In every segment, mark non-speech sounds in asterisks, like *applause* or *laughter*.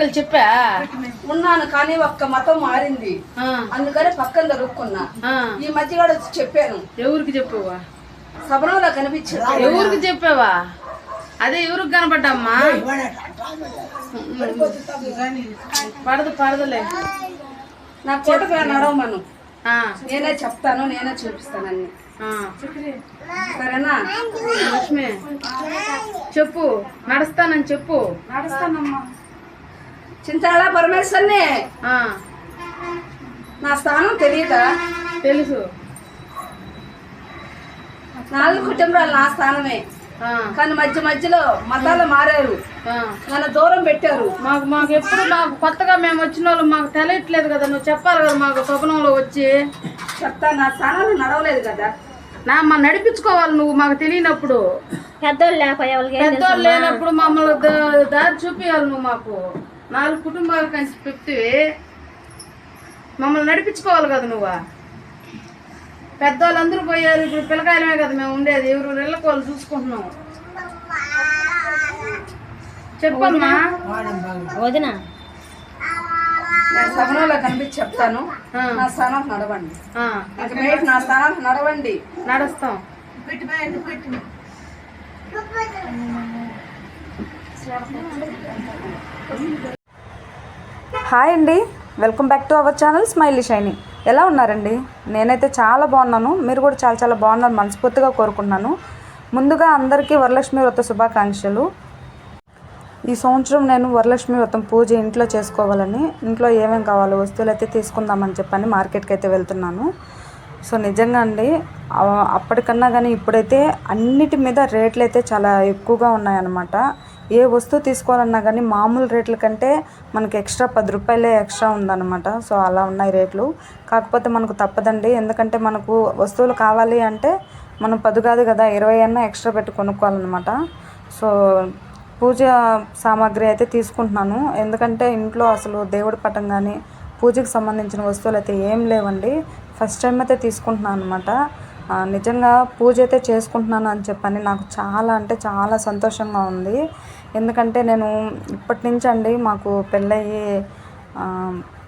చెప్పా? ఉన్నాను కానీ ఒక్క మతం మారింది. ఆ, అందుకని పక్కన దొరుకున్నా. ఈ మధ్య కూడా వచ్చి చెప్పాను. ఎవరికి చెప్పావా? సబనంలో కనిపించింది. ఎవరికి చెప్పావా? అదే ఎవరికి కనపడ్డమ్మా? పడదు పడదులే. నా కోటకు నడవమను. ఆ, నేనే చెప్తాను నేనే చూపిస్తాను అన్ని. ఆ. సరేనా? లక్ష్మి. చెప్పు నడుస్తానని చెప్పు. నడుస్తానమ్మా. చింతాళ పరమేశ్వరిని? నా స్థానం తెలియదా తెలుసు. నాలుగు కుటుంబాలు నా స్థానమే. కానీ మధ్య మధ్యలో మతాలు మారారు. నన్ను దూరం పెట్టారు. మాకు మాకు ఎప్పుడు మాకు కొత్తగా మేము వచ్చిన వాళ్ళు మాకు తెలియట్లేదు కదా నువ్వు చెప్పాలి కదా మాకు స్వప్నంలో వచ్చి. చెప్తా నా స్థానాలు నడవలేదు కదా. నా మా నడిపించుకోవాలి నువ్వు మాకు తెలియనప్పుడు. పెద్దోళ్ళు లేకపోయే వాళ్ళకి ఏం పెద్దవాళ్ళు లేనప్పుడు మమ్మల్ని దా- దారి చూపించాలి నువ్వు మాకు. నాలుగు కుటుంబాలు కలిసి పెట్టి మమ్మల్ని నడిపించుకోవాలి కదా నువ్వు? పెద్దవాళ్ళందరూ పోయారు ఇప్పుడు పిల్లకాయలమే కదా మేము ఉండేది. ఎవరు ఇళ్ళకి వాళ్ళు చూసుకుంటున్నాం. చెప్పమ్మా. వదిన. నేను సభలో కనిపించి చెప్తాను. ఆ, నా స్థానం నడవండి. ఆ, ఇంక మీరు నా స్థానం నడవండి. నడుస్తాం. హాయ్ అండి. Welcome back to our channel smiley shiny. ఎలా ఉన్నారండి? నేనైతే చాలా బాగున్నాను. మీరు కూడా చాలా చాలా బాగున్నారు మనస్ఫూర్తిగా కోరుకున్నాను ముందుగా అందరికీ వరలక్ష్మి వ్రత శుభాకాంక్షలు. ఈ సంవత్సరం నేను వరలక్ష్మి వ్రతం పూజ ఇంట్లో చేసుకోవాలని ఇంట్లో ఏమేమి కావాలో వస్తువులు అయితే తీసుకుందామని చెప్పని మార్కెట్కి అయితే వెళ్తున్నాను. సో నిజంగా అండి అప్పటికన్నా కానీ ఇప్పుడైతే అన్నిటి మీద రేట్లు అయితే చాలా ఎక్కువగా ఉన్నాయన్నమాట. ఏ వస్తువు తీసుకోవాలన్నా కానీ మామూలు రేట్ల కంటే మనకి ఎక్స్ట్రా పది రూపాయలే ఎక్స్ట్రా ఉందన్నమాట. సో అలా ఉన్నాయి రేట్లు. కాకపోతే మనకు తప్పదండి. ఎందుకంటే మనకు వస్తువులు కావాలి అంటే మనం పది కాదు కదా ఇరవై అన్న ఎక్స్ట్రా పెట్టి కొనుక్కోవాలన్నమాట. సో పూజ సామాగ్రి అయితే తీసుకుంటున్నాను. ఎందుకంటే ఇంట్లో అసలు దేవుడి పటం కానీ పూజకి సంబంధించిన వస్తువులు అయితే ఏం లేవండి. ఫస్ట్ టైం అయితే తీసుకుంటున్నాను అనమాట నిజంగా పూజ అయితే చేసుకుంటున్నాను అని చెప్పని నాకు చాలా అంటే చాలా సంతోషంగా ఉంది. ఎందుకంటే నేను ఇప్పటి నుంచి అండి మాకు పెళ్ళయ్యి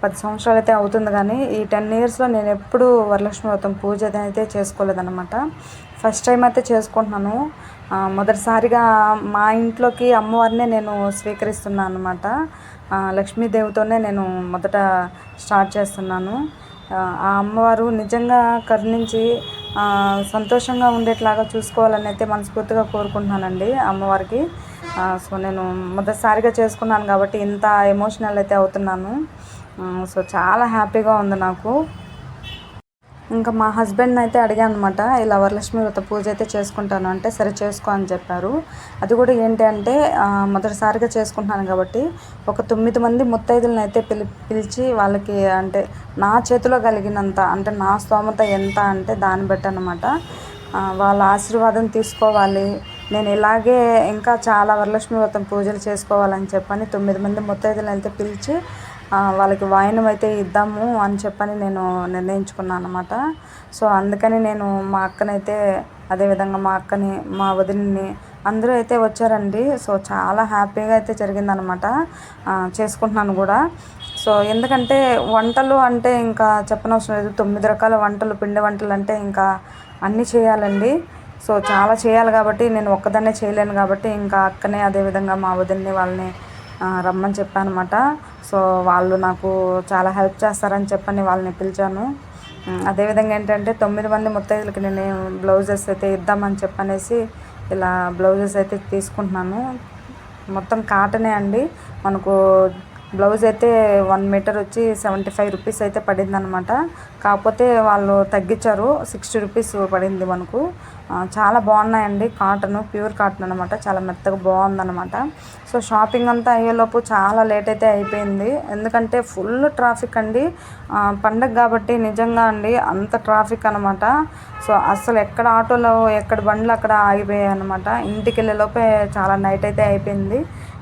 పది సంవత్సరాలు అయితే అవుతుంది కానీ ఈ టెన్ ఇయర్స్లో నేను ఎప్పుడు వరలక్ష్మి వ్రతం పూజ అయితే చేసుకోలేదన్నమాట. ఫస్ట్ టైం అయితే చేసుకుంటున్నాను. మొదటిసారిగా మా ఇంట్లోకి అమ్మవారినే నేను స్వీకరిస్తున్నాను అనమాట లక్ష్మీదేవితోనే నేను మొదట స్టార్ట్ చేస్తున్నాను. ఆ అమ్మవారు నిజంగా కరుణించి సంతోషంగా ఉండేట్లాగా చూసుకోవాలని అయితే మనస్ఫూర్తిగా కోరుకుంటున్నానండి అమ్మవారికి. సో నేను మొదటిసారిగా చేసుకున్నాను కాబట్టి ఇంత ఎమోషనల్ అయితే అవుతున్నాను. సో చాలా హ్యాపీగా ఉంది నాకు. ఇంకా మా హస్బెండ్ అయితే అడిగాను అనమాట ఇలా వరలక్ష్మి వ్రత పూజ అయితే చేసుకుంటాను. అంటే సరే చేసుకో అని చెప్పారు. అది కూడా ఏంటి అంటే మొదటిసారిగా చేసుకుంటున్నాను కాబట్టి ఒక తొమ్మిది మంది ముత్తైదులను అయితే పిలి పిలిచి వాళ్ళకి అంటే నా చేతిలో కలిగినంత అంటే నా స్తోమత ఎంత అంటే దాన్ని బట్టి అనమాట వాళ్ళ ఆశీర్వాదం తీసుకోవాలి. నేను ఇలాగే ఇంకా చాలా వరలక్ష్మి వ్రతం పూజలు చేసుకోవాలని చెప్పని తొమ్మిది మంది ముత్తైదులను అయితే పిలిచి వాళ్ళకి వాయినం అయితే ఇద్దాము అని చెప్పని నేను నిర్ణయించుకున్నాను అనమాట సో అందుకని నేను మా అక్కనైతే అదేవిధంగా మా అక్కని మా వదిలిని అందరూ అయితే వచ్చారండి. సో చాలా హ్యాపీగా అయితే జరిగిందనమాట చేసుకుంటున్నాను కూడా. సో ఎందుకంటే వంటలు అంటే ఇంకా చెప్పనవసరం లేదు. తొమ్మిది రకాల వంటలు పిండి వంటలు అంటే ఇంకా అన్నీ చేయాలండి. సో చాలా చేయాలి కాబట్టి నేను ఒక్కదాన్నే చేయలేను కాబట్టి ఇంకా అక్కనే అదేవిధంగా మా వదిన్ని వాళ్ళని రమ్మని చెప్పాను అనమాట సో వాళ్ళు నాకు చాలా హెల్ప్ చేస్తారని చెప్పని వాళ్ళని పిలిచాను. అదేవిధంగా ఏంటంటే తొమ్మిది మంది ముత్తైదులకి నేను బ్లౌజెస్ అయితే ఇద్దామని చెప్పనేసి ఇలా బ్లౌజెస్ అయితే తీసుకుంటున్నాను. మొత్తం కాటనే అండి. మనకు బ్లౌజ్ అయితే వన్ మీటర్ వచ్చి సెవెంటీ ఫైవ్ రూపీస్ అయితే పడింది అనమాట కాకపోతే వాళ్ళు తగ్గించారు. సిక్స్టీ రూపీస్ పడింది మనకు. చాలా బాగున్నాయండి. కాటన్ ప్యూర్ కాటన్ అనమాట చాలా మెత్తగా బాగుందన్నమాట. సో షాపింగ్ అంతా అయ్యేలోపు చాలా లేట్ అయితే అయిపోయింది. ఎందుకంటే ఫుల్ ట్రాఫిక్ అండి. పండగ కాబట్టి నిజంగా అండి అంత ట్రాఫిక్ అనమాట సో అసలు ఎక్కడ ఆటోలో ఎక్కడ బండ్లు అక్కడ ఆగిపోయాయి అనమాట ఇంటికి వెళ్ళేలోపే చాలా నైట్ అయితే అయిపోయింది.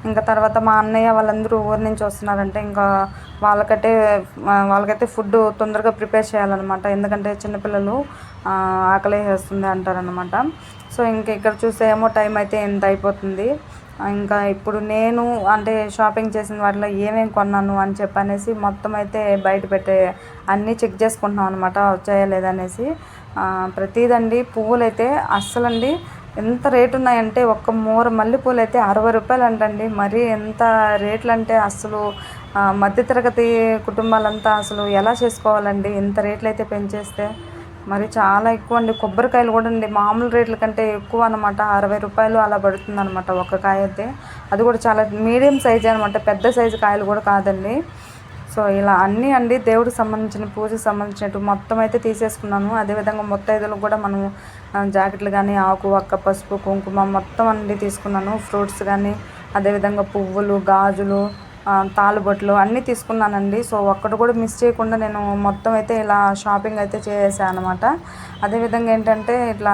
ఇంకా తర్వాత మా అన్నయ్య వాళ్ళందరూ ఊరి నుంచి వస్తున్నారంటే ఇంకా వాళ్ళకైతే వాళ్ళకైతే ఫుడ్ తొందరగా ప్రిపేర్ చేయాలన్నమాట. ఎందుకంటే చిన్నపిల్లలు ఆకలి వేస్తుంది అంటారనమాట సో ఇంక ఇక్కడ చూస్తే ఏమో టైం అయితే ఎంత అయిపోతుంది. ఇంకా ఇప్పుడు నేను అంటే షాపింగ్ చేసిన వాటిలో ఏమేమి కొన్నాను అని చెప్పనేసి మొత్తం అయితే బయట పెట్టే అన్నీ చెక్ చేసుకుంటున్నాం అనమాట వచ్చాయా లేదనేసి ఆ, ప్రతిదండి పువ్వులు అయితే అస్సలండి ఎంత రేటు ఉన్నాయంటే ఒక్క మూర మల్లెపూలు అయితే అరవై రూపాయలు అంటండి మరి ఎంత రేట్లు అంటే అసలు మధ్యతరగతి కుటుంబాలంతా అసలు ఎలా చేసుకోవాలండి? ఇంత రేట్లు అయితే పెంచేస్తే? మరి చాలా ఎక్కువ అండి. కొబ్బరికాయలు కూడా అండి. మామూలు రేట్ల కంటే ఎక్కువ అనమాట అరవై రూపాయలు అలా పడుతుంది అనమాట ఒక కాయ అయితే. అది కూడా చాలా మీడియం సైజ్ అనమాట పెద్ద సైజు కాయలు కూడా కాదండి. సో ఇలా అన్నీ అండి. దేవుడికి సంబంధించిన పూజకి సంబంధించినట్టు మొత్తం అయితే తీసేసుకున్నాను. అదేవిధంగా మొత్తైదులకు కూడా మనం జాకెట్లు కానీ ఆకు ఒక్క పసుపు కుంకుమ మొత్తం అన్నీ తీసుకున్నాను. ఫ్రూట్స్ కానీ అదేవిధంగా పువ్వులు గాజులు తాళుబొట్లు అన్నీ తీసుకున్నానండి. సో ఒక్కటి కూడా మిస్ చేయకుండా నేను మొత్తం అయితే ఇలా షాపింగ్ అయితే చేసాను అనమాట అదేవిధంగా ఏంటంటే ఇట్లా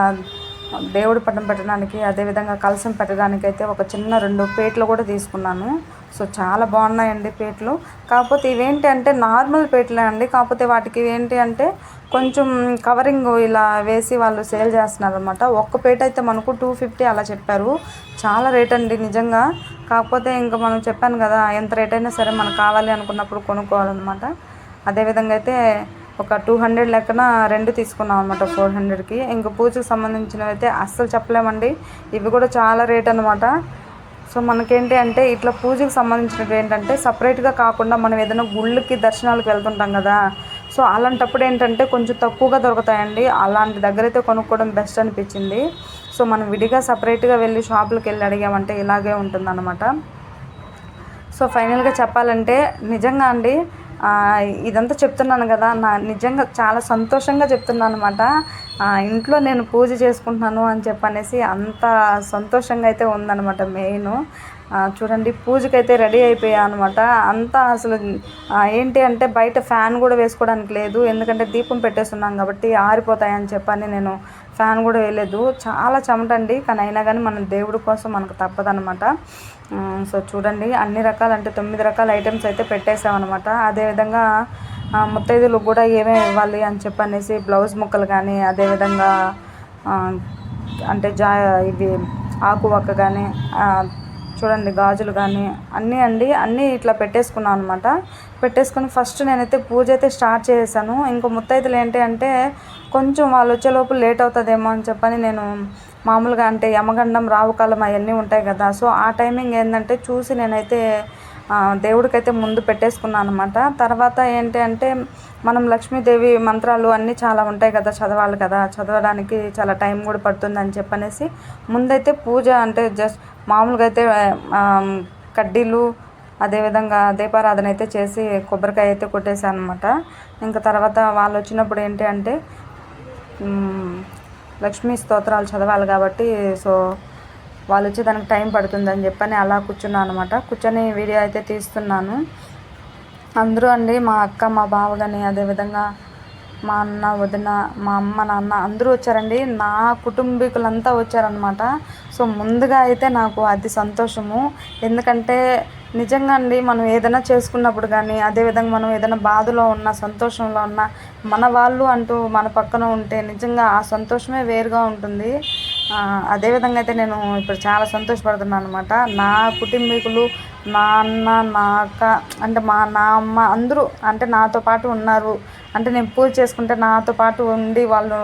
దేవుడి పట్టం పెట్టడానికి అదేవిధంగా కలసం పెట్టడానికి అయితే ఒక చిన్న రెండు పేట్లు కూడా తీసుకున్నాను. సో చాలా బాగున్నాయండి పేట్లు. కాకపోతే ఇవేంటి అంటే నార్మల్ పేట్లే అండి. కాకపోతే వాటికి ఏంటి అంటే కొంచెం కవరింగ్ ఇలా వేసి వాళ్ళు సేల్ చేస్తున్నారు అనమాట ఒక్క పేట అయితే మనకు టూ ఫిఫ్టీ అలా చెప్పారు. చాలా రేట్ అండి నిజంగా. కాకపోతే ఇంకా మనం చెప్పాను కదా ఎంత రేట్ అయినా సరే మనకు కావాలి అనుకున్నప్పుడు కొనుక్కోవాలన్నమాట. అదేవిధంగా అయితే ఒక టూ హండ్రెడ్ లెక్కన రెండు తీసుకున్నాం అనమాట ఫోర్ హండ్రెడ్కి ఇంకా పూజకు సంబంధించినవి అయితే అస్సలు చెప్పలేమండి. ఇవి కూడా చాలా రేట్ అనమాట సో మనకేంటి అంటే ఇట్లా పూజకు సంబంధించినవి ఏంటంటే సపరేట్గా కాకుండా మనం ఏదైనా గుళ్ళకి దర్శనాలకు వెళ్తుంటాం కదా సో అలాంటప్పుడు ఏంటంటే కొంచెం తక్కువగా దొరుకుతాయండి. అలాంటి దగ్గర అయితే కొనుక్కోవడం బెస్ట్ అనిపించింది. సో మనం విడిగా సపరేట్గా వెళ్ళి షాపులకు వెళ్ళి అడిగామంటే ఇలాగే ఉంటుందన్నమాట. సో ఫైనల్గా చెప్పాలంటే నిజంగా అండి ఇదంతా చెప్తున్నాను కదా నా నిజంగా చాలా సంతోషంగా చెప్తున్నాను అనమాట ఇంట్లో నేను పూజ చేసుకుంటున్నాను అని చెప్పనేసి అంత సంతోషంగా అయితే ఉందన్నమాట మెయిన్. చూడండి పూజకైతే రెడీ అయిపోయా అనమాట అంతా అసలు ఏంటి అంటే బయట ఫ్యాన్ కూడా వేసుకోవడానికి లేదు. ఎందుకంటే దీపం పెట్టేస్తున్నాం కాబట్టి ఆరిపోతాయని చెప్పని నేను ఫ్యాన్ కూడా వేయలేదు. చాలా చెమటండి కానీ అయినా కానీ మన దేవుడి కోసం మనకు తప్పదనమాట సో చూడండి అన్ని రకాల అంటే తొమ్మిది రకాల ఐటమ్స్ అయితే పెట్టేసామన్నమాట అదేవిధంగా ఆ, ముత్తైదులకు కూడా ఏమేమి ఇవ్వాలి అని చెప్పనేసి బ్లౌజ్ ముక్కలు కానీ అదేవిధంగా అంటే జా ఇవి ఆకు వక్క కానీ చూడండి గాజులు కానీ అన్నీ అండి అన్నీ ఇట్లా పెట్టేసుకున్నాను అనమాట పెట్టేసుకుని ఫస్ట్ నేనైతే పూజ అయితే స్టార్ట్ చేశాను ఇంకో ముత్తైదులు ఏంటి అంటే కొంచెం వాళ్ళు వచ్చేలోపు లేట్ అవుతుందేమో అని చెప్పని నేను మామూలుగా అంటే యమగండం రావుకాలం అవన్నీ ఉంటాయి కదా. సో ఆ టైమింగ్ ఏంటంటే చూసి నేనైతే దేవుడికైతే ముందు పెట్టేసుకున్నాను అనమాట తర్వాత ఏంటి అంటే మనం లక్ష్మీదేవి మంత్రాలు అన్నీ చాలా ఉంటాయి కదా చదవాలి కదా చదవడానికి చాలా టైం కూడా పడుతుంది అని చెప్పనేసి ముందైతే పూజ అంటే జస్ట్ మామూలుగా అయితే కడ్డీలు అదేవిధంగా దీపారాధన అయితే చేసి కొబ్బరికాయ అయితే కొట్టేశాను అనమాట ఇంకా తర్వాత వాళ్ళు వచ్చినప్పుడు ఏంటి అంటే లక్ష్మీ స్తోత్రాలు చదవాలి కాబట్టి సో వాళ్ళు వచ్చి దానికి టైం పడుతుందని చెప్పని అలా కూర్చున్నాను అనమాట కూర్చొని వీడియో అయితే తీస్తున్నాను. అందరూ అండి మా అక్క మా బావ కానీ అదేవిధంగా మా అన్న వదిన మా అమ్మ నాన్న అందరూ వచ్చారండి. నా కుటుంబీకులంతా వచ్చారనమాట సో ముందుగా అయితే నాకు అది సంతోషము. ఎందుకంటే నిజంగా అండి మనం ఏదైనా చేసుకున్నప్పుడు కానీ అదేవిధంగా మనం ఏదైనా బాధలో ఉన్నా సంతోషంలో ఉన్న మన వాళ్ళు అంటూ మన పక్కన ఉంటే నిజంగా ఆ సంతోషమే వేరుగా ఉంటుంది. అదేవిధంగా అయితే నేను ఇప్పుడు చాలా సంతోషపడుతున్నాను అనమాట నా కుటుంబీకులు నా అన్న నా అక్క అంటే మా నా అమ్మ అందరూ అంటే నాతో పాటు ఉన్నారు. అంటే నేను పూజ చేసుకుంటే నాతో పాటు ఉండి వాళ్ళు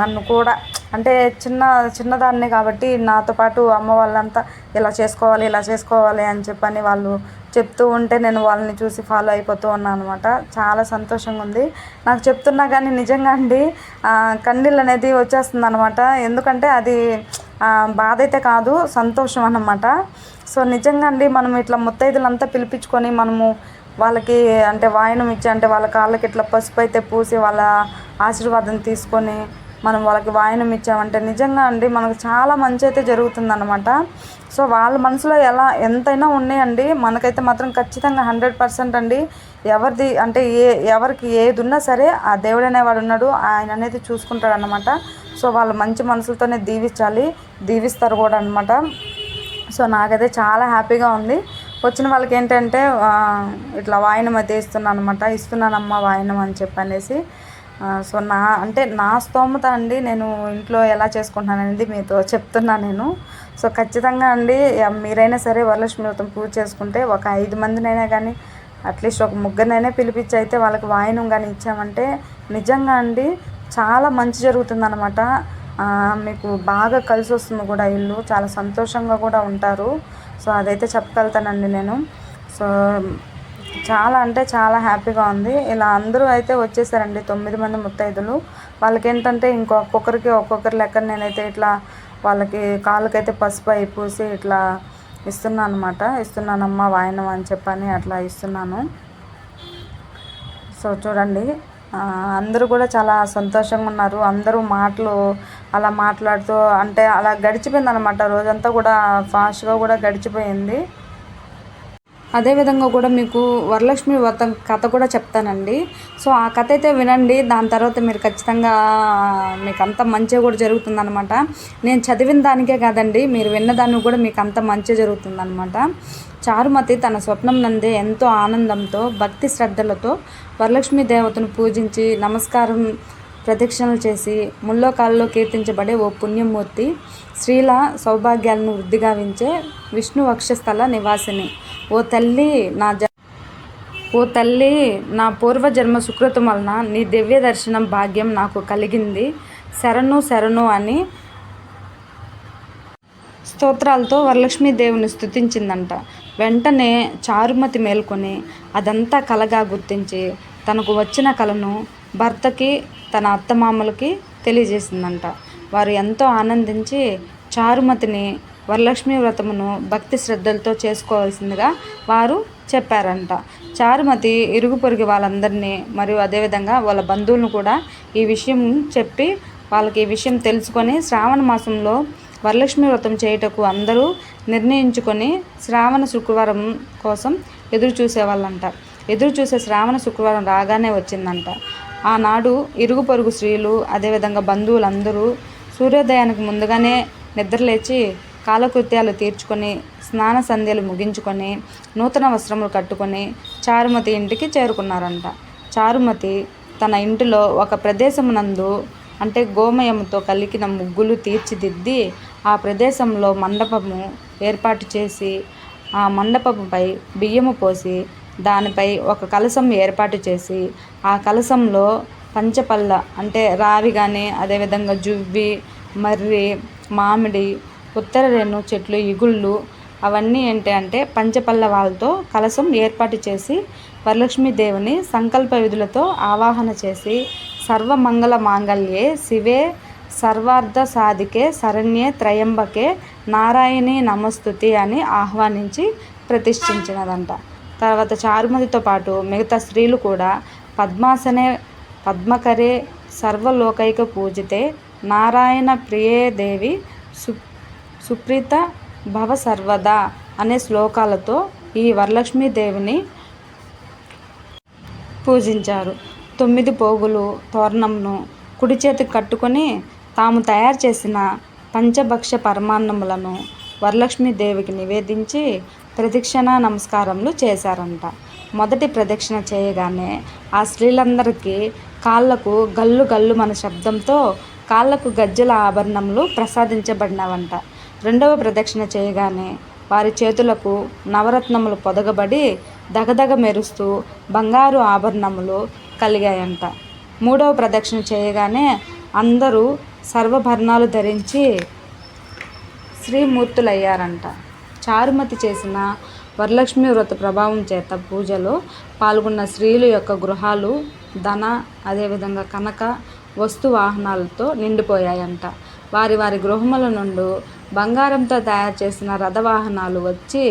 నన్ను కూడా అంటే చిన్న చిన్నదాన్నే కాబట్టి నాతో పాటు అమ్మ వాళ్ళంతా ఇలా చేసుకోవాలి ఇలా చేసుకోవాలి అని చెప్పని వాళ్ళు చెప్తూ ఉంటే నేను వాళ్ళని చూసి ఫాలో అయిపోతూ ఉన్నాను అనమాట చాలా సంతోషంగా ఉంది. నాకు చెప్తున్నా కానీ నిజంగా అండి ఆ, కన్నీళ్ళు అనేది వచ్చేస్తుంది అనమాట ఎందుకంటే అది బాధ అయితే కాదు సంతోషం అన్నమాట. సో నిజంగా అండి మనం ఇట్లా ముత్తైదులంతా పిలిపించుకొని మనము వాళ్ళకి అంటే వాయనం ఇచ్చి అంటే వాళ్ళ కాళ్ళకి ఇట్లా పసుపు అయితే పూసి వాళ్ళ ఆశీర్వాదం తీసుకొని మనం వాళ్ళకి వాయనం ఇచ్చామంటే నిజంగా అండి మనకు చాలా మంచి అయితే జరుగుతుందన్నమాట. సో వాళ్ళ మనసులో ఎలా ఎంతైనా ఉన్నాయండి. మనకైతే మాత్రం ఖచ్చితంగా హండ్రెడ్ పర్సెంట్ అండి. ఎవరిది అంటే ఏ ఎవరికి ఏది ఉన్నా సరే ఆ దేవుడు అనేవాడు ఉన్నాడు. ఆయన అనేది చూసుకుంటాడు సో వాళ్ళు మంచి మనసులతోనే దీవించాలి దీవిస్తారు కూడా అనమాట సో నాకైతే చాలా హ్యాపీగా ఉంది. వచ్చిన వాళ్ళకి ఏంటంటే ఇట్లా వాయినం అయితే ఇస్తున్నాను అనమాట ఇస్తున్నానమ్మా వాయినం అని చెప్పనేసి. సో నా అంటే నా స్తోమత అండి నేను ఇంట్లో ఎలా చేసుకుంటున్నాను అనేది మీతో చెప్తున్నా నేను. సో ఖచ్చితంగా అండి మీరైనా సరే వరలక్ష్మి వ్రతం పూజ చేసుకుంటే ఒక ఐదు మందినైనా కానీ అట్లీస్ట్ ఒక ముగ్గురినైనా పిలిపించి అయితే వాళ్ళకి వాయినం కానీ ఇచ్చామంటే నిజంగా అండి చాలా మంచి జరుగుతుందనమాట మీకు బాగా కలిసి వస్తుంది కూడా ఇల్లు చాలా సంతోషంగా కూడా ఉంటారు. సో అదైతే చెప్పగలుగుతానండి నేను. సో చాలా అంటే చాలా హ్యాపీగా ఉంది. ఇలా అందరూ అయితే వచ్చేసారండి తొమ్మిది మంది ముత్తైదులు. వాళ్ళకి ఏంటంటే ఇంకో ఒక్కొక్కరి లెక్క నేనైతే ఇట్లా వాళ్ళకి కాళ్ళకైతే పసుపు అయి పూసి ఇట్లా ఇస్తున్నాను అనమాట ఇస్తున్నానమ్మా వాయనం అని చెప్పని అట్లా ఇస్తున్నాను. సో చూడండి అందరూ కూడా చాలా సంతోషంగా ఉన్నారు. అందరూ మాటలు అలా మాట్లాడుతూ అంటే అలా గడిచిపోయింది అనమాట రోజంతా కూడా ఫాస్ట్గా కూడా గడిచిపోయింది. అదేవిధంగా కూడా మీకు వరలక్ష్మి వ్రతం కథ కూడా చెప్తానండి. సో ఆ కథ అయితే వినండి. దాని తర్వాత మీరు ఖచ్చితంగా మీకు అంత మంచిగా కూడా జరుగుతుందన్నమాట. నేను చదివిన దానికే కాదండి మీరు విన్న దానికి కూడా మీకు అంత మంచి జరుగుతుందన్నమాట. చారుమతి తన స్వప్నం నందే ఎంతో ఆనందంతో భక్తి శ్రద్ధలతో వరలక్ష్మి దేవతను పూజించి నమస్కారం ప్రదక్షిణలు చేసి ముల్లోకాల్లో కీర్తించబడే ఓ పుణ్యమూర్తి స్త్రీల సౌభాగ్యాలను వృద్ధిగావించే విష్ణు వక్షస్థల నివాసిని. ఓ తల్లి నా జ ఓ తల్లి నా పూర్వజన్మ సుకృతం వలన నీ దివ్య దర్శనం భాగ్యం నాకు కలిగింది. శరణు శరణు అని స్తోత్రాలతో వరలక్ష్మీ దేవుని స్తుతించిందంట. వెంటనే చారుమతి మేల్కొని అదంతా కలగా గుర్తించి తనకు వచ్చిన కలను భర్తకి తన అత్తమామలకి తెలియజేసిందంట. వారు ఎంతో ఆనందించి చారుమతిని వరలక్ష్మి వ్రతమును భక్తి శ్రద్ధలతో చేసుకోవాల్సిందిగా వారు చెప్పారంట. చారుమతి ఇరుగు పొరుగు వాళ్ళందరినీ మరియు అదేవిధంగా వాళ్ళ బంధువులను కూడా ఈ విషయం చెప్పి వాళ్ళకి ఈ విషయం తెలుసుకొని శ్రావణ మాసంలో వరలక్ష్మి వ్రతం చేయుటకు అందరూ నిర్ణయించుకొని శ్రావణ శుక్రవారం కోసం ఎదురు చూసేవాళ్ళంట. ఎదురు చూసే శ్రావణ శుక్రవారం రాగానే వచ్చిందంట. ఆనాడు ఇరుగు పొరుగు స్త్రీలు అదేవిధంగా బంధువులందరూ సూర్యోదయానికి ముందుగానే నిద్రలేచి కాలకృత్యాలు తీర్చుకొని స్నాన సంధ్యలు ముగించుకొని నూతన వస్త్రములు కట్టుకొని చారుమతి ఇంటికి చేరుకున్నారంట. చారుమతి తన ఇంటిలో ఒక ప్రదేశమునందు అంటే గోమయంతో కలిగిన ముగ్గులు తీర్చిదిద్ది ఆ ప్రదేశంలో మండపము ఏర్పాటు చేసి ఆ మండపముపై బియ్యము పోసి దానిపై ఒక కలశం ఏర్పాటు చేసి ఆ కలశంలో పంచపల్ల అంటే రావి కానీ అదేవిధంగా జువ్వి మర్రి మామిడి ఉత్తర రేణు చెట్లు ఇగుళ్ళు అవన్నీ ఏంటి అంటే పంచపల్లవాలతో కలసం ఏర్పాటు చేసి వరలక్ష్మీదేవిని సంకల్ప విధులతో ఆవాహన చేసి సర్వమంగళ మాంగళ్యే శివే సర్వార్థ సాధికే శరణ్యే త్రయంబకే నారాయణి నమస్తుతి అని ఆహ్వానించి ప్రతిష్ఠించినదంట. తర్వాత చారుమతితో పాటు మిగతా స్త్రీలు కూడా పద్మాసనే పద్మకరే సర్వలోకైక పూజితే నారాయణ ప్రియే దేవి సు సుప్రీత భవ సర్వదా అనే శ్లోకాలతో ఈ వరలక్ష్మీదేవిని పూజించారు. తొమ్మిది పోగులు తోరణంను కుడి చేతికి కట్టుకొని తాము తయారు చేసిన పంచభక్ష పరమాన్నములను వరలక్ష్మీదేవికి నివేదించి ప్రదక్షిణ నమస్కారములు చేశారంట. మొదటి ప్రదక్షిణ చేయగానే ఆ స్త్రీలందరికీ కాళ్ళకు గల్లు గల్లు మన శబ్దంతో కాళ్ళకు గజ్జల ఆభరణములు ప్రసాదించబడినవంట. రెండవ ప్రదక్షిణ చేయగానే వారి చేతులకు నవరత్నములు పొదగబడి దగదగ మెరుస్తూ బంగారు ఆభరణములు కలిగాయంట. మూడవ ప్రదక్షిణ చేయగానే అందరూ సర్వభరణాలు ధరించి శ్రీమూర్తులయ్యారంట. చారుమతి చేసిన వరలక్ష్మి వ్రత ప్రభావం చేత పూజలో పాల్గొన్న స్త్రీలు యొక్క గృహాలు ధన అదేవిధంగా కనక వస్తు వాహనాలతో నిండిపోయాయంట. వారి వారి గృహముల నుండి బంగారంతో తయారు చేసిన రథవాహనాలు వచ్చి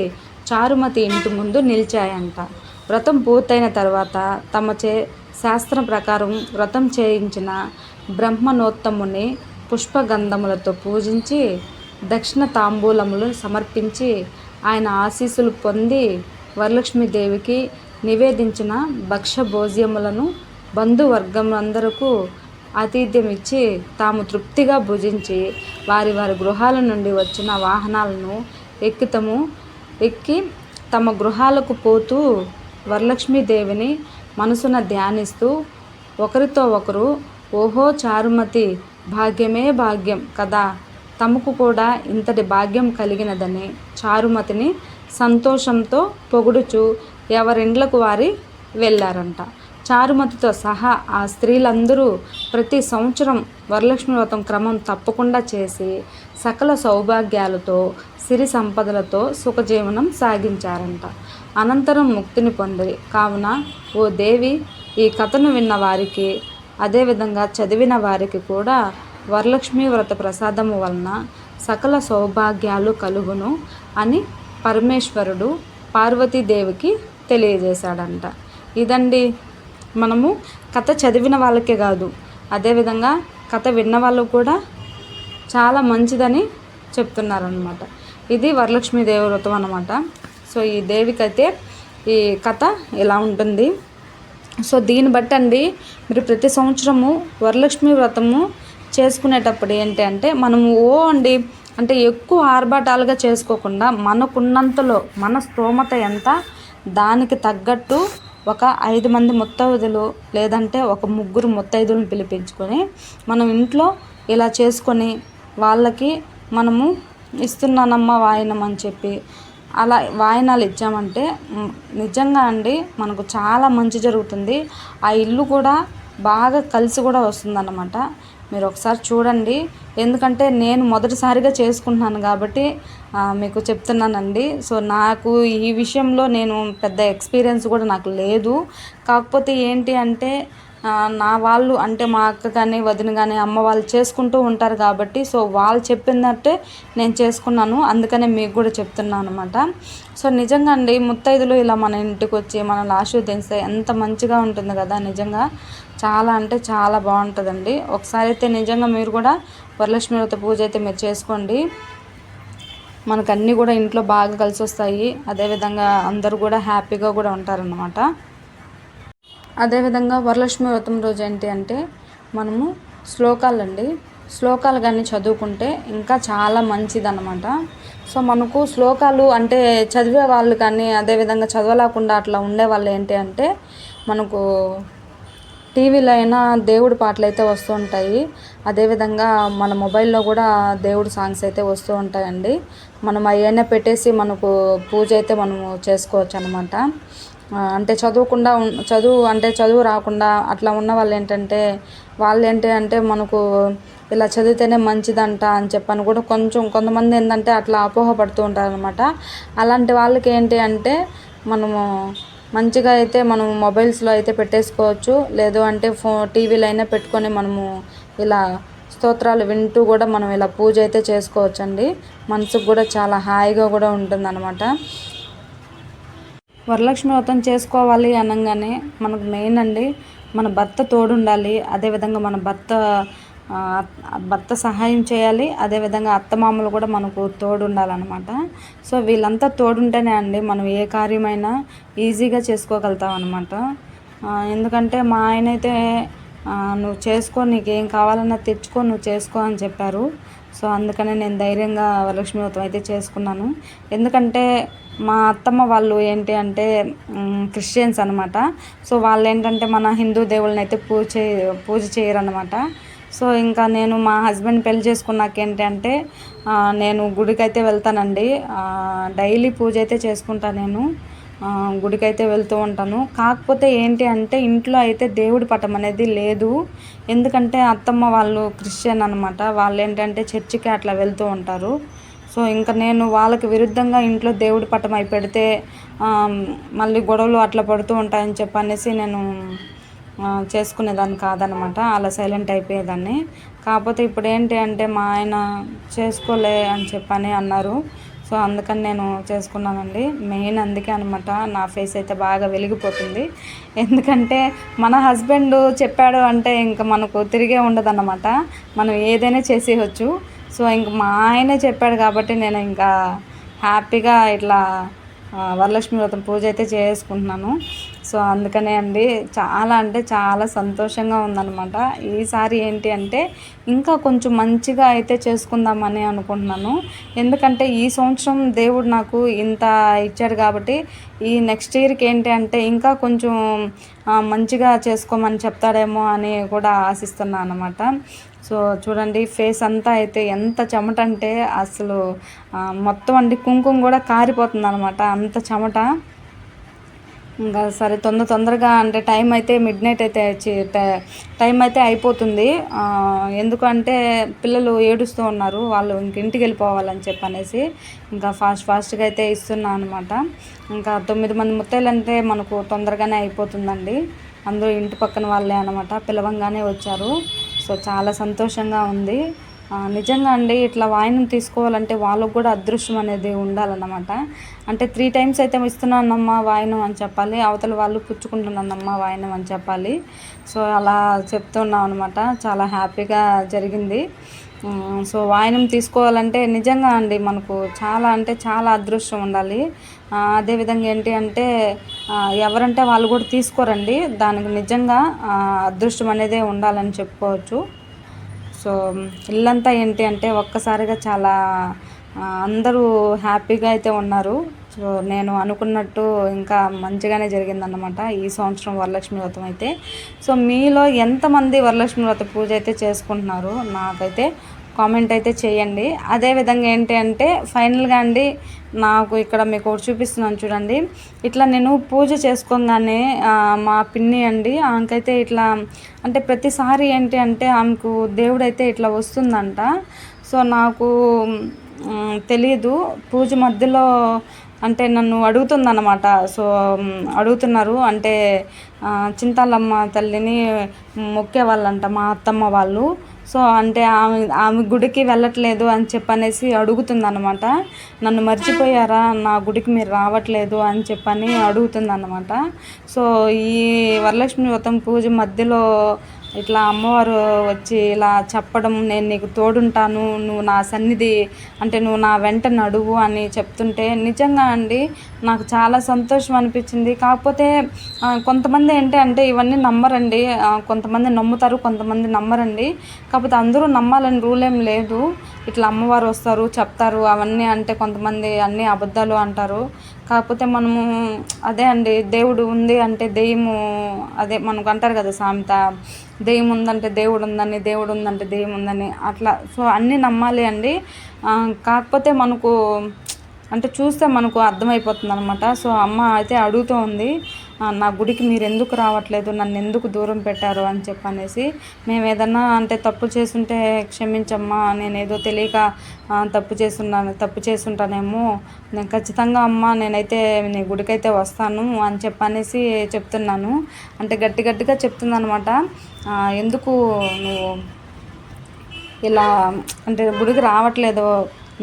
చారుమతి ఇంటి ముందు నిలిచాయంట. వ్రతం పూర్తయిన తర్వాత తమ చే శాస్త్రం ప్రకారం వ్రతం చేయించిన బ్రహ్మనోత్తముని పుష్పగంధములతో పూజించి దక్షిణ తాంబూలములు సమర్పించి ఆయన ఆశీస్సులు పొంది వరలక్ష్మీదేవికి నివేదించిన భక్ష్య భోజ్యములను బంధువర్గములందరకు ఆతిథ్యం ఇచ్చి తాము తృప్తిగా భుజించి వారి వారి గృహాల నుండి వచ్చిన వాహనాలను ఎక్కుతము ఎక్కి తమ గృహాలకు పోతూ వరలక్ష్మీదేవిని మనసున ధ్యానిస్తూ ఒకరితో ఒకరు ఓహో చారుమతి భాగ్యమే భాగ్యం కదా! తమకు కూడా ఇంతటి భాగ్యం కలిగినదని చారుమతిని సంతోషంతో పొగుడుచు ఎవరిండ్లకు వారి వెళ్ళారంట. చారుమతితో సహా ఆ స్త్రీలందరూ ప్రతి సంవత్సరం వరలక్ష్మి వ్రతం క్రమం తప్పకుండా చేసి సకల సౌభాగ్యాలతో సిరి సంపదలతో సుఖజీవనం సాగించారంట. అనంతరం ముక్తిని పొంది కావున ఓ దేవి ఈ కథను విన్న వారికి అదేవిధంగా చదివిన వారికి కూడా వరలక్ష్మి వ్రత ప్రసాదము వలన సకల సౌభాగ్యాలు కలుగును అని పరమేశ్వరుడు పార్వతీదేవికి తెలియజేశాడంట. ఇదండి మనము కథ చదివిన వాళ్ళకే కాదు. అదేవిధంగా కథ విన్న వాళ్ళు కూడా చాలా మంచిదని చెప్తున్నారనమాట ఇది వరలక్ష్మీదేవి వ్రతం అనమాట సో ఈ దేవికైతే ఈ కథ ఇలా ఉంటుంది. సో దీన్ని బట్టండి. మీరు ప్రతి సంవత్సరము వరలక్ష్మి వ్రతము చేసుకునేటప్పుడు ఏంటి అంటే మనము ఓ అండి అంటే ఎక్కువ ఆర్భాటాలుగా చేసుకోకుండా మనకున్నంతలో మన స్తోమత ఎంత దానికి తగ్గట్టు ఒక ఐదు మంది ముత్తైదులు లేదంటే ఒక ముగ్గురు ముత్తైదులను పిలిపించుకొని మనం ఇంట్లో ఇలా చేసుకొని వాళ్ళకి మనము ఇస్తున్నానమ్మా వాయినం అని చెప్పి అలా వాయినాలు ఇచ్చామంటే నిజంగా అండి మనకు చాలా మంచి జరుగుతుంది. ఆ ఇల్లు కూడా బాగా కలిసి కూడా వస్తుందన్నమాట. మీరు ఒకసారి చూడండి. ఎందుకంటే నేను మొదటిసారిగా చేసుకుంటున్నాను కాబట్టి మీకు చెప్తున్నానండి. సో నాకు ఈ విషయంలో నేను పెద్ద ఎక్స్పీరియన్స్ కూడా నాకు లేదు. కాకపోతే ఏంటి అంటే నా వాళ్ళు అంటే మా అక్క కానీ వదిన కానీ అమ్మ వాళ్ళు చేసుకుంటూ ఉంటారు కాబట్టి సో వాళ్ళు చెప్పినట్టే నేను చేసుకున్నాను. అందుకనే మీకు కూడా చెప్తున్నాను అనమాట సో నిజంగా అండి ముత్తైదులు ఇలా మన ఇంటికి వచ్చి మనల్ని ఆశీర్వదిస్తే ఎంత మంచిగా ఉంటుంది కదా నిజంగా. చాలా అంటే చాలా బాగుంటుందండి. ఒకసారి అయితే నిజంగా మీరు కూడా వరలక్ష్మి వ్రత పూజ అయితే మీరు చేసుకోండి. మనకు అన్నీ కూడా ఇంట్లో బాగా కలిసి వస్తాయి. అదేవిధంగా అందరూ కూడా హ్యాపీగా కూడా ఉంటారన్నమాట. అదేవిధంగా వరలక్ష్మి వ్రతం రోజు ఏంటి అంటే మనము శ్లోకాలు అండి శ్లోకాలు కానీ చదువుకుంటే ఇంకా చాలా మంచిదన్నమాట. సో మనకు శ్లోకాలు అంటే చదివే వాళ్ళు కానీ అదేవిధంగా చదవలేకుండా అట్లా ఉండే వాళ్ళు ఏంటి అంటే మనకు టీవీలో అయినా దేవుడి పాటలు అయితే వస్తూ ఉంటాయి. అదేవిధంగా మన మొబైల్లో కూడా దేవుడి సాంగ్స్ అయితే వస్తూ ఉంటాయండి. మనం అవన్నీ పెట్టేసి మనకు పూజ అయితే మనము చేసుకోవచ్చు అనమాట అంటే చదువుకుండా చదువు అంటే చదువు రాకుండా అట్లా ఉన్న వాళ్ళు ఏంటంటే వాళ్ళు ఏంటి అంటే మనకు ఇలా చదివితేనే మంచిదంట అని చెప్పని కూడా కొంచెం కొంతమంది ఏంటంటే అట్లా అపోహపడుతూ ఉంటారు అనమాట అలాంటి వాళ్ళకి ఏంటి అంటే మనము మంచిగా అయితే మనం మొబైల్స్లో అయితే పెట్టేసుకోవచ్చు. లేదు అంటే ఫో టీవీలో అయినా పెట్టుకొని మనము ఇలా స్తోత్రాలు వింటూ కూడా మనం ఇలా పూజ అయితే చేసుకోవచ్చు అండి మనసుకు కూడా చాలా హాయిగా కూడా ఉంటుందన్నమాట. వరలక్ష్మి వ్రతం చేసుకోవాలి అనగానే మనకు మెయిన్ అండి మన భర్త తోడుండాలి. అదేవిధంగా మన భర్త భర్త సహాయం చేయాలి. అదేవిధంగా అత్తమామలు కూడా మనకు తోడు ఉండాలన్నమాట సో వీళ్ళంతా తోడుంటేనే అండి మనం ఏ కార్యమైనా ఈజీగా చేసుకోగలుగుతాం అనమాట ఎందుకంటే మా ఆయన అయితే నువ్వు చేసుకో నీకు ఏం కావాలన్నా తెచ్చుకో నువ్వు చేసుకో అని చెప్పారు. సో అందుకనే నేను ధైర్యంగా వరలక్ష్మి వ్రతం అయితే చేసుకున్నాను. ఎందుకంటే మా అత్తమ్మ వాళ్ళు ఏంటి అంటే క్రిస్టియన్స్ అనమాట సో వాళ్ళు ఏంటంటే మన హిందూ దేవుళ్ళని అయితే పూజ పూజ చేయరన్నమాట. సో ఇంకా నేను మా హస్బెండ్ పెళ్ళి చేసుకున్నాక ఏంటంటే నేను గుడికైతే వెళ్తానండి. డైలీ పూజ అయితే చేసుకుంటాను నేను. గుడికైతే వెళ్తూ ఉంటాను. కాకపోతే ఏంటి అంటే ఇంట్లో అయితే దేవుడి పటం అనేది లేదు. ఎందుకంటే అత్తమ్మ వాళ్ళు క్రిస్టియన్ అనమాట వాళ్ళు ఏంటంటే చర్చికి అట్లా వెళ్తూ ఉంటారు. సో ఇంకా నేను వాళ్ళకి విరుద్ధంగా ఇంట్లో దేవుడి పటం అయి పెడితే మళ్ళీ గొడవలు అట్లా పడుతూ ఉంటాయని చెప్పనేసి నేను చేసుకునేదాన్ని కాదనమాట అలా సైలెంట్ అయిపోయేదాన్ని. కాకపోతే ఇప్పుడు ఏంటి అంటే మా ఆయన చేసుకోలే అని చెప్పని అన్నారు. సో అందుకని నేను చేసుకున్నానండి. మెయిన్ అందుకే అనమాట నా ఫేస్ అయితే బాగా వెలిగిపోతుంది. ఎందుకంటే మన హస్బెండ్ చెప్పాడు అంటే ఇంకా మనకు తిరిగే ఉండదన్నమాట. మనం ఏదైనా చేసేయచ్చు. సో ఇంక మా ఆయనే చెప్పాడు కాబట్టి నేను ఇంకా హ్యాపీగా ఇట్లా వరలక్ష్మి వ్రతం పూజ అయితే చేసుకుంటున్నాను. సో అందుకనే అండి చాలా అంటే చాలా సంతోషంగా ఉందన్నమాట. ఈసారి ఏంటి అంటే ఇంకా కొంచెం మంచిగా అయితే చేసుకుందామని అనుకుంటున్నాను. ఎందుకంటే ఈ సంవత్సరం దేవుడు నాకు ఇంత ఇచ్చాడు కాబట్టి ఈ నెక్స్ట్ ఇయర్కి ఏంటి అంటే ఇంకా కొంచెం మంచిగా చేసుకోమని చెప్తాడేమో అని కూడా ఆశిస్తున్నాను అనమాట సో చూడండి ఫేస్ అంతా అయితే ఎంత చెమట అంటే అసలు మొత్తం అండి కుంకుమ కూడా కారిపోతుంది అనమాట అంత చెమట. ఇంకా సరే తొందర తొందరగా అంటే టైం అయితే మిడ్ నైట్ అయితే ట- టైం అయితే అయిపోతుంది. ఎందుకంటే పిల్లలు ఏడుస్తూ ఉన్నారు వాళ్ళు ఇంక ఇంటికి వెళ్ళిపోవాలని చెప్పనేసి ఇంకా ఫాస్ట్ ఫాస్ట్గా అయితే ఇస్తున్నాను అనమాట ఇంకా తొమ్మిది మంది ముత్తైలు అంటే మనకు తొందరగానే అయిపోతుందండి. అందరూ ఇంటి పక్కన వాళ్ళే అనమాట పిలవంగానే వచ్చారు. సో చాలా సంతోషంగా ఉంది. నిజంగా అండి ఇట్లా వాయినం తీసుకోవాలంటే వాళ్ళకు కూడా అదృష్టం అనేది ఉండాలన్నమాట. అంటే త్రీ టైమ్స్ అయితే ఇస్తున్నానమ్మా వాయినం అని చెప్పాలి అవతల వాళ్ళు పుచ్చుకుంటున్నానమ్మా వాయినం అని చెప్పాలి. సో అలా చెప్తున్నాం అనమాట చాలా హ్యాపీగా జరిగింది. సో వాయినం తీసుకోవాలంటే నిజంగా అండి మనకు చాలా అంటే చాలా అదృష్టం ఉండాలి. అదేవిధంగా ఏంటి అంటే ఎవరంటే వాళ్ళు కూడా తీసుకోరండి. దానికి నిజంగా అదృష్టం అనేదే ఉండాలని చెప్పుకోవచ్చు. సో ఇల్లంతా ఏంటి అంటే ఒక్కసారిగా చాలా అందరూ హ్యాపీగా అయితే ఉన్నారు. సో నేను అనుకున్నట్టు ఇంకా మంచిగానే జరిగిందన్నమాట ఈ సంవత్సరం వరలక్ష్మి వ్రతం అయితే. సో మీలో ఎంతమంది వరలక్ష్మి వ్రత పూజ అయితే చేసుకుంటున్నారు? నాకైతే కామెంట్ అయితే చేయండి. అదేవిధంగా ఏంటి అంటే ఫైనల్గా అండి నాకు ఇక్కడ మీకు ఒకటి చూపిస్తున్నాను చూడండి. ఇట్లా నేను పూజ చేసుకోగానే మా పిన్ని అండి ఆమెకైతే ఇట్లా అంటే ప్రతిసారి ఏంటి అంటే ఆమెకు దేవుడైతే ఇట్లా వస్తుందంట. సో నాకు తెలియదు పూజ మధ్యలో అంటే నన్ను అడుగుతుందన్నమాట. సో అడుగుతున్నారు. అంటే చింతాలమ్మ తల్లిని మొక్కేవాళ్ళంట మా అత్తమ్మ వాళ్ళు. సో అంటే ఆమె ఆమె గుడికి వెళ్ళట్లేదు అని చెప్పనేసి అడుగుతుందన్నమాట. నన్ను మర్చిపోయారా? నా గుడికి మీరు రావట్లేదు అని చెప్పని అడుగుతుందన్నమాట. సో ఈ వరలక్ష్మి వ్రతం పూజ మధ్యలో ఇట్లా అమ్మవారు వచ్చి ఇలా చెప్పడం నేను నీకు తోడుంటాను నువ్వు నా సన్నిధి అంటే నువ్వు నా వెంట నడువు అని చెప్తుంటే నిజంగా అండి నాకు చాలా సంతోషం అనిపించింది. కాకపోతే కొంతమంది ఏంటి అంటే ఇవన్నీ నమ్మరండి. కొంతమంది నమ్ముతారు కొంతమంది నమ్మరండి. కాకపోతే అందరూ నమ్మాలని రూల్ ఏం లేదు. ఇట్లా అమ్మవారు వస్తారు చెప్తారు అవన్నీ అంటే కొంతమంది అన్నీ అబద్ధాలు అంటారు. కాకపోతే మనము అదే అండి దేవుడు ఉంది అంటే దెయ్యము అదే మనకు అంటారు కదా సామెత దెయ్యం ఉందంటే దేవుడు ఉందని దేవుడు ఉందంటే దెయ్యం ఉందని అట్లా. సో అన్నీ నమ్మాలి అండి. కాకపోతే మనకు అంటే చూస్తే మనకు అర్థమైపోతుంది అనమాట సో అమ్మ అయితే అడుగుతూ ఉంది నా గుడికి మీరు ఎందుకు రావట్లేదు నన్ను ఎందుకు దూరం పెట్టారు అని చెప్పనేసి మేము ఏదన్నా అంటే తప్పు చేస్తుంటే క్షమించమ్మా నేను ఏదో తెలియక తప్పు చేస్తున్నాను తప్పు చేస్తుంటానేమో నేను ఖచ్చితంగా అమ్మ నేనైతే నీ గుడికైతే వస్తాను అని చెప్పనేసి చెప్తున్నాను. అంటే గట్టి గట్టిగా చెప్తుందనమాట. ఎందుకు నువ్వు ఇలా అంటే గుడికి రావట్లేదు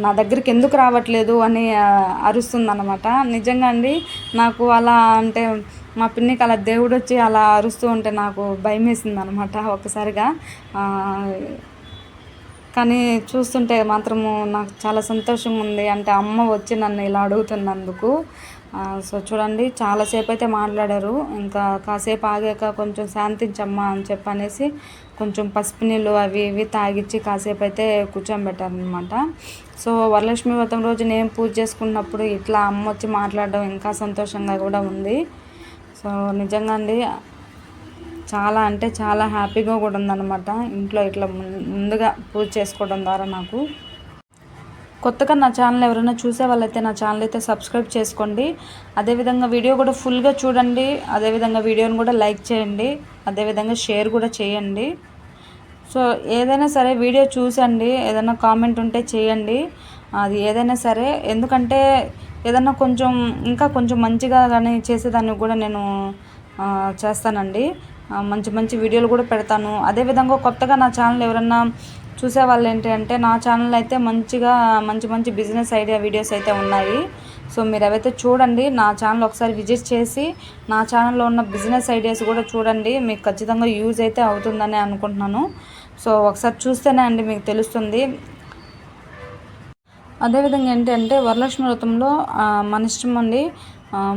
నా దగ్గరికి ఎందుకు రావట్లేదు అని అరుస్తుందన్నమాట నిజంగా అండి నాకు అలా అంటే మా పిన్నికి అలా దేవుడు వచ్చి అలా అరుస్తూ ఉంటే నాకు భయం వేసింది అనమాట ఒక్కసారిగా. కానీ చూస్తుంటే మాత్రము నాకు చాలా సంతోషంగా ఉంది. అంటే అమ్మ వచ్చి నన్ను ఇలా అడుగుతున్నందుకు. సో చూడండి చాలాసేపు అయితే మాట్లాడారు. ఇంకా కాసేపు ఆగాక కొంచెం శాంతించమ్మా అని చెప్పనేసి కొంచెం పసుపు నీళ్ళు అవి ఇవి తాగిచ్చి కాసేపు అయితే కూర్చోబెట్టారనమాట సో వరలక్ష్మి వ్రతం రోజు నేను పూజ చేసుకున్నప్పుడు ఇట్లా అమ్మ వచ్చి మాట్లాడడం ఇంకా సంతోషంగా కూడా ఉంది. సో నిజంగా అండి చాలా అంటే చాలా హ్యాపీగా కూడా ఉందన్నమాట. ఇంట్లో ఇట్లా ముందుగా పూజ చేసుకోవడం ద్వారా నాకు. కొత్తగా నా ఛానల్ ఎవరైనా చూసే వాళ్ళైతే నా ఛానల్ అయితే సబ్స్క్రైబ్ చేసుకోండి. అదేవిధంగా వీడియో కూడా ఫుల్గా చూడండి. అదేవిధంగా వీడియోని కూడా లైక్ చేయండి. అదేవిధంగా షేర్ కూడా చేయండి. సో ఏదైనా సరే వీడియో చూసండి. ఏదైనా కామెంట్ ఉంటే చేయండి. అది ఏదైనా సరే ఎందుకంటే ఏదైనా కొంచెం ఇంకా కొంచెం మంచిగా కానీ చేసేదాన్ని కూడా నేను చేస్తానండి. మంచి మంచి వీడియోలు కూడా పెడతాను. అదేవిధంగా కొత్తగా నా ఛానల్ ఎవరన్నా చూసేవాళ్ళు ఏంటి అంటే నా ఛానల్ అయితే మంచిగా మంచి మంచి బిజినెస్ ఐడియా వీడియోస్ అయితే ఉన్నాయి. సో మీరు అవైతే చూడండి నా ఛానల్ ఒకసారి విజిట్ చేసి నా ఛానల్లో ఉన్న బిజినెస్ ఐడియాస్ కూడా చూడండి. మీకు ఖచ్చితంగా యూజ్ అయితే అవుతుందని అనుకుంటున్నాను. సో ఒకసారి చూస్తేనే అండి మీకు తెలుస్తుంది. అదేవిధంగా ఏంటంటే వరలక్ష్మి వ్రతంలో మన ఇష్టం అండి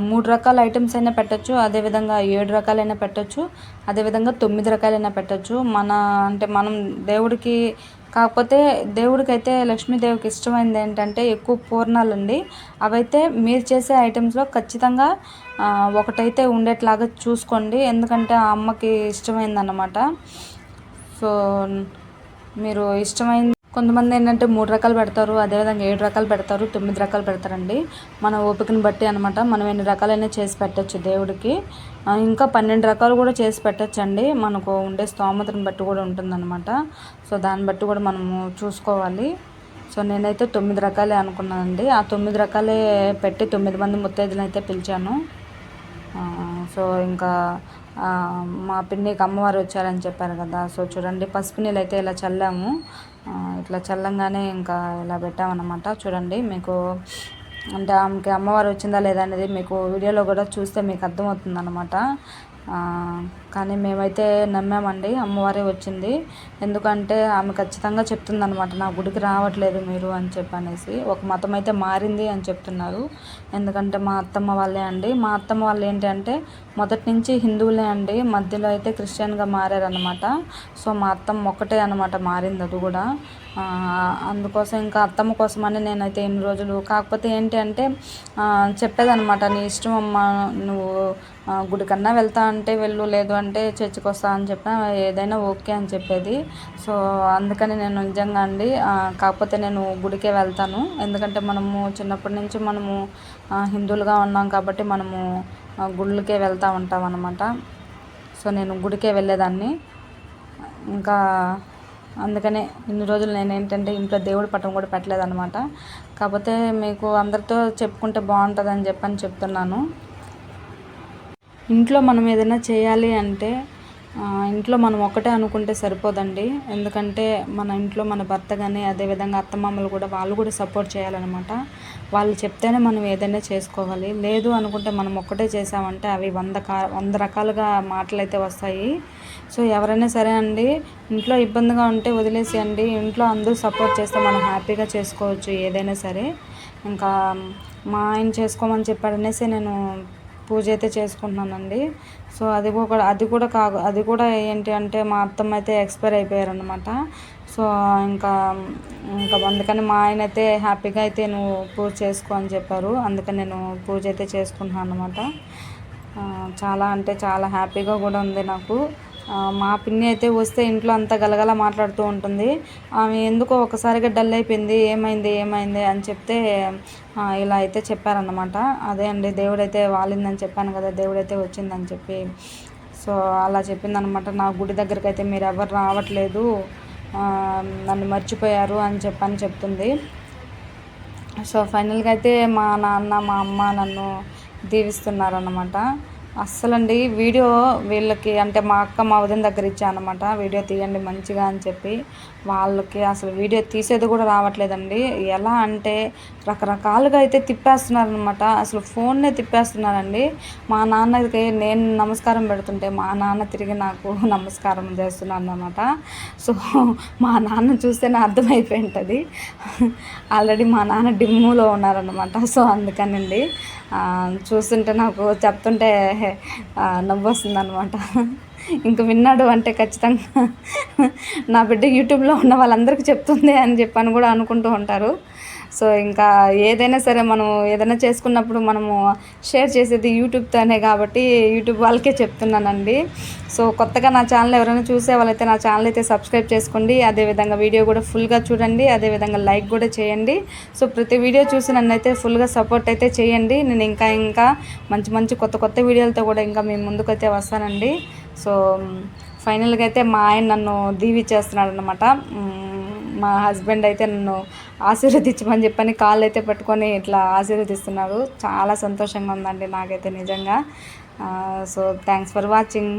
మూడు రకాల ఐటమ్స్ అయినా పెట్టచ్చు అదేవిధంగా ఏడు రకాలైనా పెట్టచ్చు అదేవిధంగా తొమ్మిది రకాలైనా పెట్టచ్చు. మన అంటే మనం దేవుడికి కాకపోతే దేవుడికి అయితే లక్ష్మీదేవికి ఇష్టమైనది ఏంటంటే ఎక్కువ పూర్ణాలు అండి. అవైతే మీరు చేసే ఐటమ్స్లో ఖచ్చితంగా ఒకటైతే ఉండేట్లాగా చూసుకోండి. ఎందుకంటే ఆ అమ్మకి ఇష్టమైందన్నమాట. సో మీరు ఇష్టమైన కొంతమంది ఏంటంటే మూడు రకాలు పెడతారు అదేవిధంగా ఏడు రకాలు పెడతారు తొమ్మిది రకాలు పెడతారండి. మన ఓపికని బట్టి అనమాట మనం ఎన్ని రకాలైనా చేసి పెట్టచ్చు దేవుడికి. ఇంకా పన్నెండు రకాలు కూడా చేసి పెట్టచ్చండి. మనకు ఉండే స్తోమతను బట్టి కూడా ఉంటుందన్నమాట. సో దాన్ని బట్టి కూడా మనము చూసుకోవాలి. సో నేనైతే తొమ్మిది రకాలే అనుకున్నానండి. ఆ తొమ్మిది రకాలే పెట్టి తొమ్మిది మంది ముత్తైదులను అయితే పిలిచాను సో ఇంకా మా పిన్నికి అమ్మవారు వచ్చారని చెప్పారు కదా. సో చూడండి పసుపు నీళ్ళు అయితే ఇలా చల్లాము. ఇట్లా చల్లంగానే ఇంకా ఇలా పెట్టామన్నమాట. చూడండి మీకు అంటే ఆమెకి అమ్మవారు వచ్చిందా లేదా అనేది మీకు వీడియోలో కూడా చూస్తే మీకు అర్థమవుతుంది అనమాట కానీ మేమైతే నమ్మామండి. అమ్మవారే వచ్చింది. ఎందుకంటే ఆమె ఖచ్చితంగా చెప్తుందనమాట నా గుడికి రావట్లేదు మీరు అని చెప్పనేసి. ఒక మతం అయితే మారింది అని చెప్తున్నారు. ఎందుకంటే మా అత్తమ్మ వాళ్ళే అండి. మా అత్తమ్మ వాళ్ళు ఏంటి అంటే మొదటి నుంచి హిందువులే అండి. మధ్యలో అయితే క్రిస్టియన్గా మారారనమాట సో మా అత్తమ్మ ఒక్కటే అనమాట మారింది అది కూడా. అందుకోసం ఇంకా అత్తమ్మ కోసమని నేనైతే ఎన్ని రోజులు కాకపోతే ఏంటి అంటే చెప్పేదనమాట నీ ఇష్టం అమ్మ నువ్వు గుడికన్నా వెళ్తా అంటే వెళ్ళు లేదు అంటే చర్చికి వస్తా అని చెప్పిన ఏదైనా ఓకే అని చెప్పేది. సో అందుకని నేను నిజంగా అండి కాకపోతే నేను గుడికే వెళ్తాను. ఎందుకంటే మనము చిన్నప్పటి నుంచి మనము హిందువులుగా ఉన్నాం కాబట్టి మనము గుళ్ళకే వెళ్తూ ఉంటాం అన్నమాట సో నేను గుడికే వెళ్ళేదాన్ని. ఇంకా అందుకనే ఇన్ని రోజులు నేను ఏంటంటే ఇంట్లో దేవుడి పటం కూడా పెట్టలేదన్నమాట. కాకపోతే మీకు అందరితో చెప్పుకుంటే బాగుంటుందని చెప్పని చెప్తున్నాను. ఇంట్లో మనం ఏదైనా చేయాలి అంటే ఇంట్లో మనం ఒకటే అనుకుంటే సరిపోదండి. ఎందుకంటే మన ఇంట్లో మన భర్త కానీ అదేవిధంగా అత్తమామలు కూడా వాళ్ళు కూడా సపోర్ట్ చేయాలన్నమాట. వాళ్ళు చెప్తేనే మనం ఏదైనా చేసుకోవాలి. లేదు అనుకుంటే మనం ఒక్కటే చేసామంటే అవి వంద కా వంద రకాలుగా మాటలు అయితే వస్తాయి. సో ఎవరైనా సరే అండి ఇంట్లో ఇబ్బందిగా ఉంటే వదిలేసేయండి. ఇంట్లో అందరూ సపోర్ట్ చేస్తే మనం హ్యాపీగా చేసుకోవచ్చు ఏదైనా సరే. ఇంకా మా ఆయన చేసుకోమని చెప్పాడనేసి నేను పూజ అయితే చేసుకుంటున్నానండి. సో అది కూడా అది కూడా కాదు అది కూడా ఏంటి అంటే మా అత్తమ్మ అయితే ఎక్స్పైర్ అయిపోయారనమాట సో ఇంకా ఇంకా అందుకని మా ఆయన అయితే హ్యాపీగా అయితే నువ్వు పూజ చేసుకో అని చెప్పారు. అందుకని నేను పూజ అయితే చేసుకుంటున్నాను అనమాట చాలా అంటే చాలా హ్యాపీగా కూడా ఉంది నాకు. మా పిన్ని అయితే వస్తే ఇంట్లో అంతా గలగల మాట్లాడుతూ ఉంటుంది. ఆమె ఎందుకో ఒకసారిగా డల్ అయిపోయింది ఏమైంది ఏమైంది అని చెప్తే ఇలా అయితే చెప్పారన్నమాట. అదే అండి దేవుడైతే వాలిందని చెప్పాను కదా దేవుడైతే వచ్చిందని చెప్పి. సో అలా చెప్పిందనమాట నా గుడి దగ్గరికి అయితే మీరు ఎవరు రావట్లేదు నన్ను మర్చిపోయారు అని చెప్పని చెప్తుంది. సో ఫైనల్గా అయితే మా నాన్న మా అమ్మ నన్ను దీవిస్తున్నారన్నమాట. అస్సలండి వీడియో వీళ్ళకి అంటే మా అక్క మా వదిన దగ్గర ఇచ్చానమాట. వీడియో తీయండి మంచిగా అని చెప్పి వాళ్ళకి అసలు వీడియో తీసేది కూడా రావట్లేదండి. ఎలా అంటే రకరకాలుగా అయితే తిప్పేస్తున్నారనమాట అసలు ఫోన్నే తిప్పేస్తున్నారండి. మా నాన్నకి నేను నమస్కారం పెడుతుంటే మా నాన్న తిరిగి నాకు *laughs* నమస్కారం చేస్తున్నాను అనమాట సో మా నాన్న చూస్తేనే అర్థమైపోయి ఉంటుంది. *laughs* ఆల్రెడీ మా నాన్న డిమ్ములో ఉన్నారనమాట సో అందుకనండి. చూస్తుంటే నాకు చెప్తుంటే నవ్వు వస్తుంది అనమాట ఇంక విన్నాడు అంటే ఖచ్చితంగా. నా బిడ్డ యూట్యూబ్లో ఉన్న వాళ్ళందరికీ చెప్తుంది అని చెప్పని కూడా అనుకుంటూ ఉంటారు. సో ఇంకా ఏదైనా సరే మనం ఏదైనా చేసుకున్నప్పుడు మనము షేర్ చేసేది యూట్యూబ్తోనే కాబట్టి యూట్యూబ్ వాళ్ళకే చెప్తున్నానండి. సో కొత్తగా నా ఛానల్ ఎవరైనా చూసే వాళ్ళైతే నా ఛానల్ అయితే సబ్స్క్రైబ్ చేసుకోండి. అదేవిధంగా వీడియో కూడా ఫుల్గా చూడండి. అదేవిధంగా లైక్ కూడా చేయండి. సో ప్రతి వీడియో చూసి నన్ను అయితే ఫుల్గా సపోర్ట్ అయితే చేయండి. నేను ఇంకా ఇంకా మంచి మంచి కొత్త కొత్త వీడియోలతో కూడా ఇంకా మేము ముందుకైతే వస్తానండి. సో ఫైనల్గా అయితే మా ఆయన నన్ను దీవిచ్చేస్తున్నాడు అనమాట మా హస్బెండ్ అయితే నన్ను ఆశీర్వదించమని చెప్పని కాళ్ళు అయితే పట్టుకొని ఇట్లా ఆశీర్వదిస్తున్నారు. చాలా సంతోషంగా ఉందండి నాకైతే నిజంగా. So thanks for watching